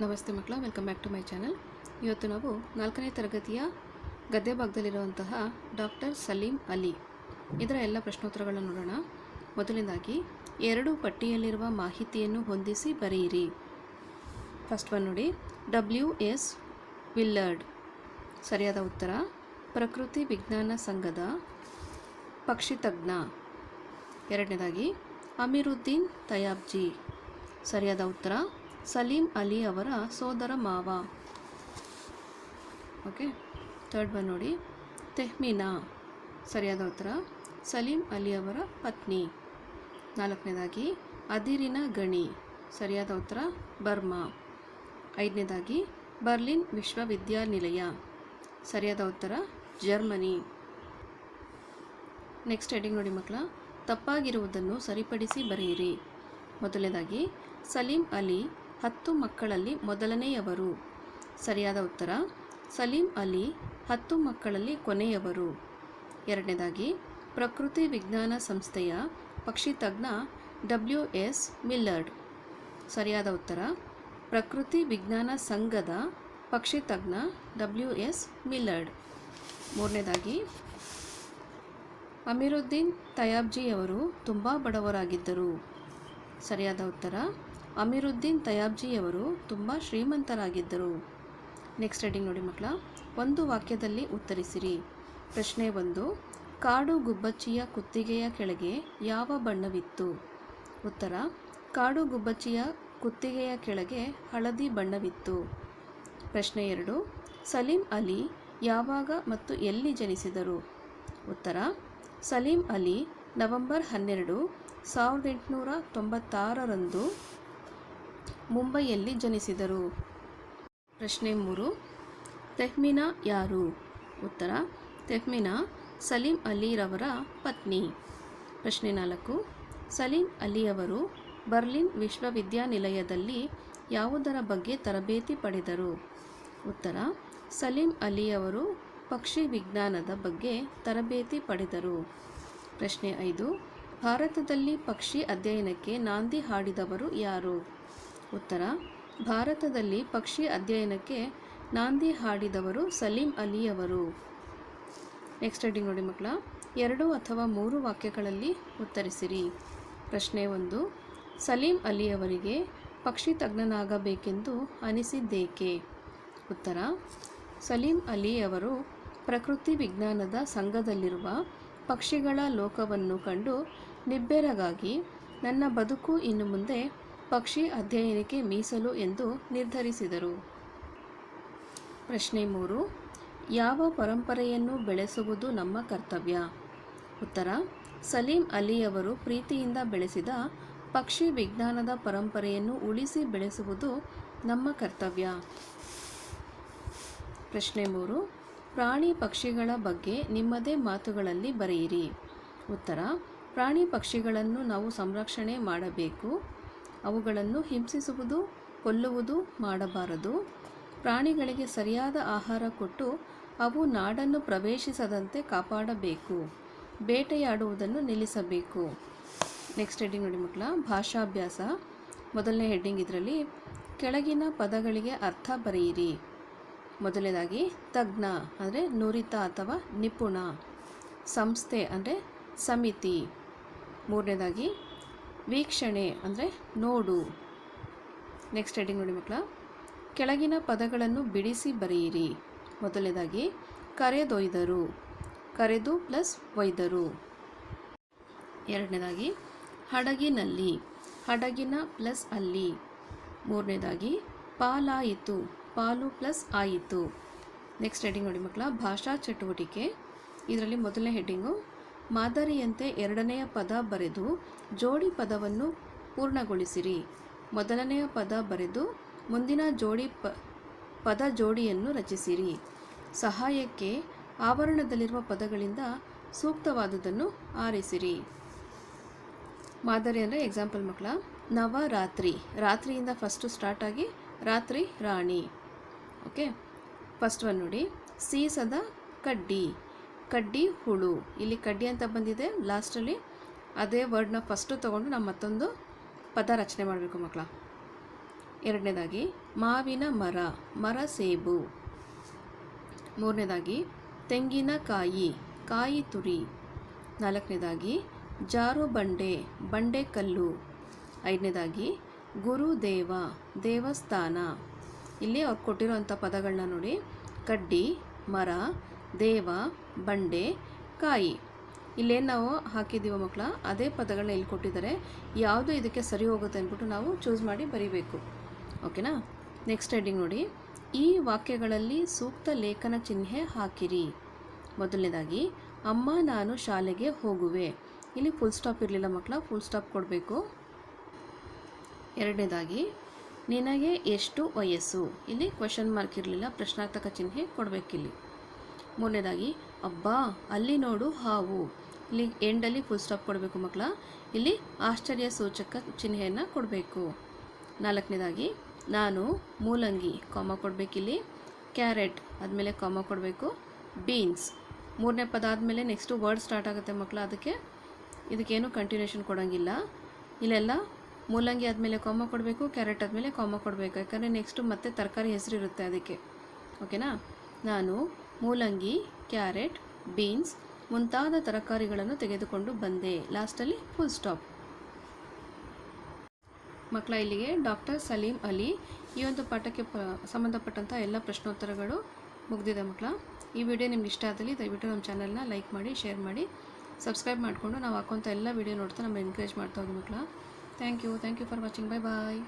ನಮಸ್ತೆ ಮಕ್ಕಳ welcome back to my channel ಇವತ್ತು ನಾವು ನಾಲ್ಕನೇ ತರಗತಿಯ ಗದ್ಯ ಭಾಗದಲ್ಲಿರುವಂತಹ ಡಾಕ್ಟರ್ ಸಲೀಂ ಅಲಿ. ಇದರ ಎಲ್ಲ ಪ್ರಶ್ನೋತ್ತರಗಳನ್ನು ನೋಡೋಣ. ಮೊದಲನೇದಾಗಿ ಎರಡು ಪಟ್ಟಿಯಲ್ಲಿರುವ ಮಾಹಿತಿಯನ್ನು ಹೊಂದಿಸಿ ಬರೆಯಿರಿ. ಫಸ್ಟ್ ಒನ್ ನೋಡಿ ಡಬ್ಲ್ಯೂ ಎಸ್ ವಿಲ್ಲರ್ಡ್ ಸರಿಯಾದ ಉತ್ತರ, ಪ್ರಕೃತಿ ವಿಜ್ಞಾನ ಸಂಘದ ಪಕ್ಷಿ ತಜ್ಞ. ಎರಡನೇದಾಗಿ, ಅಮಿರುದ್ದೀನ್ ತಯಾಬ್ಜಿ. ಸರಿಯಾದ ಉತ್ತರ ಸಲೀಂ ಅಲಿ ಅವರ ಸೋದರ ಮಾವ. ಓಕೆ ಥರ್ಡ್ ಬನ್ ನೋಡಿ. ತೆಹ್ಮಿನಾ. ಸರಿಯಾದ ಉತ್ತರ. ಸಲೀಂ ಅಲಿ ಅವರ ಪತ್ನಿ. ನಾಲ್ಕನೇದಾಗಿ, ಅದಿರಿನ ಗಣಿ. ಸರಿಯಾದ ಉತ್ತರ, ಬರ್ಮಾ. ಐದನೇದಾಗಿ, ಬರ್ಲಿನ್ ವಿಶ್ವವಿದ್ಯಾನಿಲಯ. ಸರಿಯಾದ ಉತ್ತರ, ಜರ್ಮನಿ. ನೆಕ್ಸ್ಟ್ ಹೆಡಿಂಗ್ ನೋಡಿ ಮಕ್ಕಳ, ತಪ್ಪಾಗಿರುವುದನ್ನು ಸರಿಪಡಿಸಿ ಬರೆಯಿರಿ. ಮೊದಲನೇದಾಗಿ, ಸಲೀಂ ಅಲಿ ಹತ್ತು ಮಕ್ಕಳಲ್ಲಿ ಮೊದಲನೆಯವರು. ಸರಿಯಾದ ಉತ್ತರ, ಸಲೀಂ ಅಲಿ ಹತ್ತು ಮಕ್ಕಳಲ್ಲಿ ಕೊನೆಯವರು. ಎರಡನೇದಾಗಿ, ಪ್ರಕೃತಿ ವಿಜ್ಞಾನ ಸಂಸ್ಥೆಯ ಪಕ್ಷಿ ತಜ್ಞ ಡಬ್ಲ್ಯೂ ಎಸ್ ಮಿಲ್ಲರ್ಡ್. ಸರಿಯಾದ ಉತ್ತರ, ಪ್ರಕೃತಿ ವಿಜ್ಞಾನ ಸಂಘದ ಪಕ್ಷಿ ತಜ್ಞ ಡಬ್ಲ್ಯೂ ಎಸ್ ಮಿಲ್ಲರ್ಡ್. ಮೂರನೇದಾಗಿ, ಅಮೀರುದ್ದೀನ್ ತಯಾಬ್ಜಿಯವರು ತುಂಬ ಬಡವರಾಗಿದ್ದರು. ಸರಿಯಾದ ಉತ್ತರ ಅಮೀರುದ್ದೀನ್ ತಯಾಬ್ಜಿಯವರು ತುಂಬ ಶ್ರೀಮಂತರಾಗಿದ್ದರು. ನೆಕ್ಸ್ಟ್ ಹೆಡಿಂಗ್ ನೋಡಿ ಮಕ್ಕಳ, ಒಂದು ವಾಕ್ಯದಲ್ಲಿ ಉತ್ತರಿಸಿರಿ. ಪ್ರಶ್ನೆ ಒಂದು, ಕಾಡು ಗುಬ್ಬಚ್ಚಿಯ ಕುತ್ತಿಗೆಯ ಕೆಳಗೆ ಯಾವ ಬಣ್ಣವಿತ್ತು? ಉತ್ತರ, ಕಾಡು ಗುಬ್ಬಚ್ಚಿಯ ಕುತ್ತಿಗೆಯ ಕೆಳಗೆ ಹಳದಿ ಬಣ್ಣವಿತ್ತು. ಪ್ರಶ್ನೆ ಎರಡು, ಸಲೀಂ ಅಲಿ ಯಾವಾಗ ಮತ್ತು ಎಲ್ಲಿ ಜನಿಸಿದರು? ಉತ್ತರ, ಸಲೀಂ ಅಲಿ ನವೆಂಬರ್ ಹನ್ನೆರಡು, ಸಾವಿರದ ಎಂಟುನೂರ ತೊಂಬತ್ತಾರರಂದು ಮುಂಬೈಯಲ್ಲಿ ಜನಿಸಿದರು. ಪ್ರಶ್ನೆ ಮೂರು, ತೆಹ್ಮಿನಾ ಯಾರು? ಉತ್ತರ, ತೆಹ್ಮಿನಾ ಸಲೀಂ ಅಲಿರವರ ಪತ್ನಿ. ಪ್ರಶ್ನೆ ನಾಲ್ಕು, ಸಲೀಂ ಅಲಿಯವರು ಬರ್ಲಿನ್ ವಿಶ್ವವಿದ್ಯಾನಿಲಯದಲ್ಲಿ ಯಾವುದರ ಬಗ್ಗೆ ತರಬೇತಿ ಪಡೆದರು? ಉತ್ತರ, ಸಲೀಂ ಅಲಿಯವರು ಪಕ್ಷಿ ವಿಜ್ಞಾನದ ಬಗ್ಗೆ ತರಬೇತಿ ಪಡೆದರು. ಪ್ರಶ್ನೆ ಐದು, ಭಾರತದಲ್ಲಿ ಪಕ್ಷಿ ಅಧ್ಯಯನಕ್ಕೆ ನಾಂದಿ ಹಾಡಿದವರು ಯಾರು? ಉತ್ತರ, ಭಾರತದಲ್ಲಿ ಪಕ್ಷಿ ಅಧ್ಯಯನಕ್ಕೆ ನಾಂದಿ ಹಾಡಿದವರು ಸಲೀಂ ಅಲಿಯವರು. ನೆಕ್ಸ್ಟ್ ಹೆಡಿಂಗ್ ನೋಡಿ ಮಕ್ಕಳ, ಎರಡು ಅಥವಾ ಮೂರು ವಾಕ್ಯಗಳಲ್ಲಿ ಉತ್ತರಿಸಿರಿ. ಪ್ರಶ್ನೆ ಒಂದು, ಸಲೀಂ ಅಲಿಯವರಿಗೆ ಪಕ್ಷಿ ತಜ್ಞನಾಗಬೇಕೆಂದು ಅನಿಸಿದ್ದೇಕೆ? ಉತ್ತರ, ಸಲೀಂ ಅಲಿಯವರು ಪ್ರಕೃತಿ ವಿಜ್ಞಾನದ ಸಂಘದಲ್ಲಿರುವ ಪಕ್ಷಿಗಳ ಲೋಕವನ್ನು ಕಂಡು ನಿಬ್ಬೆರಗಾಗಿ ನನ್ನ ಬದುಕು ಇನ್ನು ಮುಂದೆ ಪಕ್ಷಿ ಅಧ್ಯಯನಕ್ಕೆ ಮೀಸಲು ಎಂದು ನಿರ್ಧರಿಸಿದರು. ಪ್ರಶ್ನೆ ಮೂರು, ಯಾವ ಪರಂಪರೆಯನ್ನು ಬೆಳೆಸುವುದು ನಮ್ಮ ಕರ್ತವ್ಯ? ಉತ್ತರ, ಸಲೀಂ ಅಲಿಯವರು ಪ್ರೀತಿಯಿಂದ ಬೆಳೆಸಿದ ಪಕ್ಷಿ ವಿಜ್ಞಾನದ ಪರಂಪರೆಯನ್ನು ಉಳಿಸಿ ಬೆಳೆಸುವುದು ನಮ್ಮ ಕರ್ತವ್ಯ. ಪ್ರಶ್ನೆ ಮೂರು, ಪ್ರಾಣಿ ಪಕ್ಷಿಗಳ ಬಗ್ಗೆ ನಿಮ್ಮದೇ ಮಾತುಗಳಲ್ಲಿ ಬರೆಯಿರಿ. ಉತ್ತರ, ಪ್ರಾಣಿ ಪಕ್ಷಿಗಳನ್ನು ನಾವು ಸಂರಕ್ಷಣೆ ಮಾಡಬೇಕು. ಅವುಗಳನ್ನು ಹಿಂಸಿಸುವುದು, ಕೊಲ್ಲುವುದು ಮಾಡಬಾರದು. ಪ್ರಾಣಿಗಳಿಗೆ ಸರಿಯಾದ ಆಹಾರ ಕೊಟ್ಟು ಅವು ನಾಡನ್ನು ಪ್ರವೇಶಿಸದಂತೆ ಕಾಪಾಡಬೇಕು. ಬೇಟೆಯಾಡುವುದನ್ನು ನಿಲ್ಲಿಸಬೇಕು. ನೆಕ್ಸ್ಟ್ ಹೆಡ್ಡಿಂಗ್ ನೋಡಿ ಮಕ್ಕಳ, ಭಾಷಾಭ್ಯಾಸ. ಮೊದಲನೇ ಹೆಡ್ಡಿಂಗ್ ಇದರಲ್ಲಿ, ಕೆಳಗಿನ ಪದಗಳಿಗೆ ಅರ್ಥ ಬರೆಯಿರಿ. ಮೊದಲನೇದಾಗಿ, ತಜ್ಞ, ಅಂದರೆ ನುರಿತ ಅಥವಾ ನಿಪುಣ. ಸಂಸ್ಥೆ, ಅಂದರೆ ಸಮಿತಿ. ಮೂರನೇದಾಗಿ ವೀಕ್ಷಣೆ ಅಂದರೆ ನೋಡು. ನೆಕ್ಸ್ಟ್ ಹೆಡಿಂಗ್ ನೋಡಿ ಮಕ್ಕಳ. ಕೆಳಗಿನ ಪದಗಳನ್ನು ಬಿಡಿಸಿ ಬರೆಯಿರಿ. ಮೊದಲನೇದಾಗಿ, ಕರೆದೊಯ್ದರು. ಕರೆದು ಪ್ಲಸ್ ಒಯ್ದರು. ಎರಡನೇದಾಗಿ, ಹಡಗಿನಲ್ಲಿ. ಹಡಗಿನ ಪ್ಲಸ್ ಅಲ್ಲಿ. ಮೂರನೇದಾಗಿ, ಪಾಲಾಯಿತು. ಪಾಲು ಪ್ಲಸ್ ಆಯಿತು. ನೆಕ್ಸ್ಟ್ ಹೆಡ್ಡಿಂಗ್ ನೋಡಿ ಮಕ್ಕಳ, ಭಾಷಾ ಚಟುವಟಿಕೆ. ಇದರಲ್ಲಿ ಮೊದಲನೇ ಹೆಡ್ಡಿಂಗು ಮಾದರಿಯಂತೆ ಎರಡನೆಯ ಪದ ಬರೆದು ಜೋಡಿ ಪದವನ್ನು ಪೂರ್ಣಗೊಳಿಸಿರಿ. ಮೊದಲನೆಯ ಪದ ಬರೆದು ಮುಂದಿನ ಜೋಡಿ ಪದ ಜೋಡಿಯನ್ನು ರಚಿಸಿರಿ. ಸಹಾಯಕ್ಕೆ ಆವರಣದಲ್ಲಿರುವ ಪದಗಳಿಂದ ಸೂಕ್ತವಾದುದನ್ನು ಆರಿಸಿರಿ. ಮಾದರಿ ಅಂದರೆ ಎಕ್ಸಾಂಪಲ್ ಮಕ್ಕಳ, ನವರಾತ್ರಿ. ರಾತ್ರಿಯಿಂದ ಫಸ್ಟು ಸ್ಟಾರ್ಟ್ ಆಗಿ ರಾತ್ರಿ ರಾಣಿ. ಓಕೆ ಫಸ್ಟ್ ಒನ್ ನೋಡಿ. ಸೀಸದ ಕಡ್ಡಿ. ಕಡ್ಡಿ ಹುಳು. ಇಲ್ಲಿ ಕಡ್ಡಿ ಅಂತ ಬಂದಿದೆ ಲಾಸ್ಟಲ್ಲಿ ಅದೇ ವರ್ಡ್ನ ಫಸ್ಟು ತೊಗೊಂಡು ನಾವು ಮತ್ತೊಂದು ಪದ ರಚನೆ ಮಾಡಬೇಕು ಮಕ್ಕಳ. ಎರಡನೇದಾಗಿ, ಮಾವಿನ ಮರ ಮರ ಸೇಬು. ಮೂರನೇದಾಗಿ ತೆಂಗಿನಕಾಯಿ ಕಾಯಿ ತುರಿ. ನಾಲ್ಕನೇದಾಗಿ, ಜಾರು ಬಂಡೆ ಬಂಡೆ ಕಲ್ಲು. ಐದನೇದಾಗಿ ಗುರುದೇವ ದೇವಸ್ಥಾನ. ಇಲ್ಲಿ ಅವ್ರು ಕೊಟ್ಟಿರೋವಂಥ ಪದಗಳನ್ನ ನೋಡಿ. ಕಡ್ಡಿ, ಮರ ದೇವ, ಬಂಡೆ, ಕಾಯಿ. ಇಲ್ಲೇನು ನಾವು ಹಾಕಿದ್ದೀವೋ ಮಕ್ಕಳ, ಅದೇ ಪದಗಳನ್ನ ಇಲ್ಲಿ ಕೊಟ್ಟಿದ್ದಾರೆ. ಯಾವುದು ಇದಕ್ಕೆ ಸರಿ ಹೋಗುತ್ತೆ ಅಂದ್ಬಿಟ್ಟು ನಾವು ಚೂಸ್ ಮಾಡಿ ಬರೀಬೇಕು. ಓಕೆನಾ ನೆಕ್ಸ್ಟ್ ಹೆಡ್ಡಿಂಗ್ ನೋಡಿ. ಈ ವಾಕ್ಯಗಳಲ್ಲಿ ಸೂಕ್ತ ಲೇಖನ ಚಿಹ್ನೆ ಹಾಕಿರಿ. ಮೊದಲನೇದಾಗಿ, ಅಮ್ಮ ನಾನು ಶಾಲೆಗೆ ಹೋಗುವೆ. ಇಲ್ಲಿ ಫುಲ್ ಸ್ಟಾಪ್ ಇರಲಿಲ್ಲ ಮಕ್ಕಳ ಫುಲ್ ಸ್ಟಾಪ್ ಕೊಡಬೇಕು. ಎರಡನೇದಾಗಿ, ನಿನಗೆ ಎಷ್ಟು ವಯಸ್ಸು? ಇಲ್ಲಿ ಕ್ವೆಶನ್ ಮಾರ್ಕ್ ಇರಲಿಲ್ಲ, ಪ್ರಶ್ನಾರ್ಥಕ ಚಿಹ್ನೆ ಕೊಡಬೇಕಿಲ್ಲಿ. ಮೂರನೇದಾಗಿ, ಅಬ್ಬಾ, ಅಲ್ಲಿ ನೋಡು ಹಾವು. ಇಲ್ಲಿ ಎಂಡಲ್ಲಿ ಫುಲ್ ಸ್ಟಾಪ್ ಕೊಡಬೇಕು ಮಕ್ಕಳ. ಇಲ್ಲಿ ಆಶ್ಚರ್ಯ ಸೂಚಕ ಚಿಹ್ನೆಯನ್ನು ಕೊಡಬೇಕು. ನಾಲ್ಕನೇದಾಗಿ, ನಾನು ಮೂಲಂಗಿ ಕಾಮ ಕೊಡಬೇಕಿಲ್ಲಿ. ಕ್ಯಾರೆಟ್, ಆದಮೇಲೆ ಕಾಮ ಕೊಡಬೇಕು. ಬೀನ್ಸ್, ಮೂರನೇ ಪದ ಆದಮೇಲೆ ನೆಕ್ಸ್ಟು ವರ್ಡ್ ಸ್ಟಾರ್ಟ್ ಆಗುತ್ತೆ ಮಕ್ಕಳ ಅದಕ್ಕೆ. ಇದಕ್ಕೇನು ಕಂಟಿನ್ಯೂಷನ್ ಕೊಡೋಂಗಿಲ್ಲ. ಇಲ್ಲೆಲ್ಲ ಮೂಲಂಗಿ ಆದಮೇಲೆ ಕಾಮ ಕೊಡಬೇಕು, ಕ್ಯಾರೆಟ್ ಆದಮೇಲೆ ಕಾಮ ಕೊಡಬೇಕು. ಯಾಕಂದರೆ ನೆಕ್ಸ್ಟು ಮತ್ತೆ ತರಕಾರಿ ಹೆಸರು ಇರುತ್ತೆ ಅದಕ್ಕೆ ಓಕೆನಾ ನಾನು ಮೂಲಂಗಿ, ಕ್ಯಾರೆಟ್, ಬೀನ್ಸ್ ಮುಂತಾದ ತರಕಾರಿಗಳನ್ನು ತೆಗೆದುಕೊಂಡು ಬಂದೆ. ಲಾಸ್ಟಲ್ಲಿ ಫುಲ್ ಸ್ಟಾಪ್ ಮಕ್ಕಳ ಇಲ್ಲಿಗೆ ಡಾಕ್ಟರ್ ಸಲೀಂ ಅಲಿ. ಈ ಒಂದು ಪಾಠಕ್ಕೆ ಸಂಬಂಧಪಟ್ಟಂಥ ಎಲ್ಲ ಪ್ರಶ್ನೋತ್ತರಗಳು ಮುಗಿದಿದೆ ಮಕ್ಕಳ ಈ ವಿಡಿಯೋ ನಿಮ್ಗೆ ಇಷ್ಟ ಆದಲ್ಲಿ ದಯವಿಟ್ಟು ನಮ್ಮ ಚಾನಲ್ನ ಲೈಕ್ ಮಾಡಿ, ಶೇರ್ ಮಾಡಿ, ಸಬ್ಸ್ಕ್ರೈಬ್ ಮಾಡಿಕೊಂಡು ನಾವು ಹಾಕೋಂಥ ಎಲ್ಲ ವಿಡಿಯೋ ನೋಡ್ತಾ ನಮ್ಮ ಎನ್ಕರೇಜ್ ಮಾಡ್ತಾ ಹೋಗಿ ಮಕ್ಕಳ thank you thank you for watching bye bye